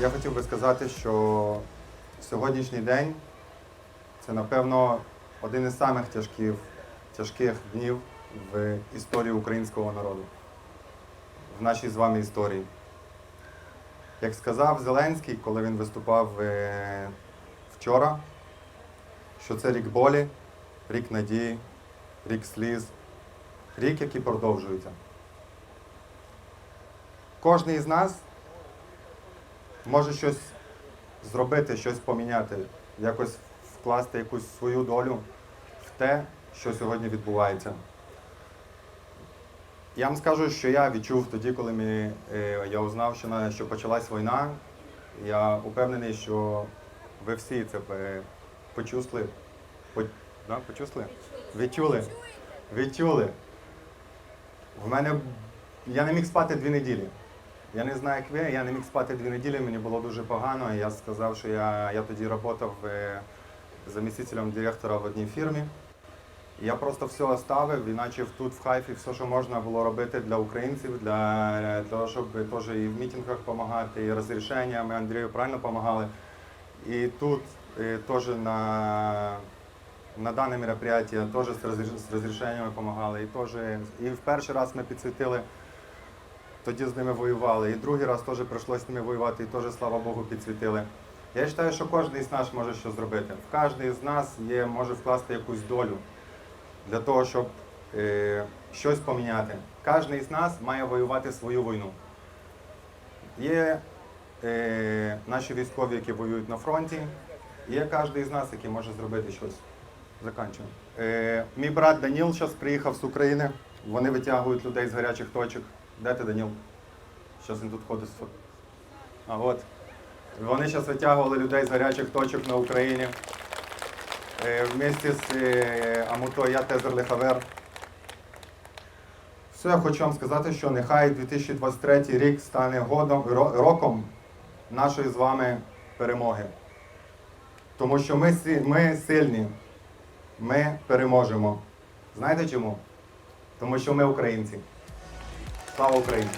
Я хотів би сказати, що сьогоднішній день це, напевно, один із самих тяжких, тяжких днів в історії українського народу, в нашій з вами історії. Як сказав Зеленський, коли він виступав е, вчора, що це рік болі, рік надії, рік сліз, рік, який продовжується. Кожний із нас може щось зробити, щось поміняти, якось вкласти якусь свою долю в те, що сьогодні відбувається. Я вам скажу, що я відчув тоді, коли ми, е, я узнав, що, що почалась війна. Я упевнений, що ви всі це е, почусли. По, да, почусли? Відчули. Відчули. В мене я не міг спати дві неділі. Я не знаю, як ви, я не міг спати дві неділі, мені було дуже погано. Я сказав, що я, я тоді працював е, замістителем директора в одній фірмі. Я просто все оставив і почав тут в Хайфі все, що можна було робити для українців, для е, того, щоб теж і в мітингах допомагати, і розрішення. Ми Андрію правильно допомагали. І тут е, теж на, на дане мероприятие теж з розрішеннями допомагали. І, теж, і в перший раз ми підсвітили тоді з ними воювали. І другий раз теж прийшлося з ними воювати, і теж, слава Богу, підсвітили. Я вважаю, що кожен з нас може щось зробити. Кожен з нас є, може вкласти якусь долю для того, щоб е, щось поміняти. Кожен з нас має воювати свою війну. Є е, наші військові, які воюють на фронті, є кожен з нас, який може зробити щось. Заканчуємо. Е, мій брат Даніл зараз приїхав з України. Вони витягують людей з гарячих точок. Де ти, Даніл? Зараз він тут ходить. А от. Вони зараз витягували людей з гарячих точок на Україні. Е, вместе з е, Амуто Я Тезер Лехавер. Все, я хочу вам сказати, що нехай 2023 рік стане годом, роком нашої з вами перемоги. Тому що ми, ми сильні, ми переможемо. Знаєте чому? Тому що ми українці. Слава Україні!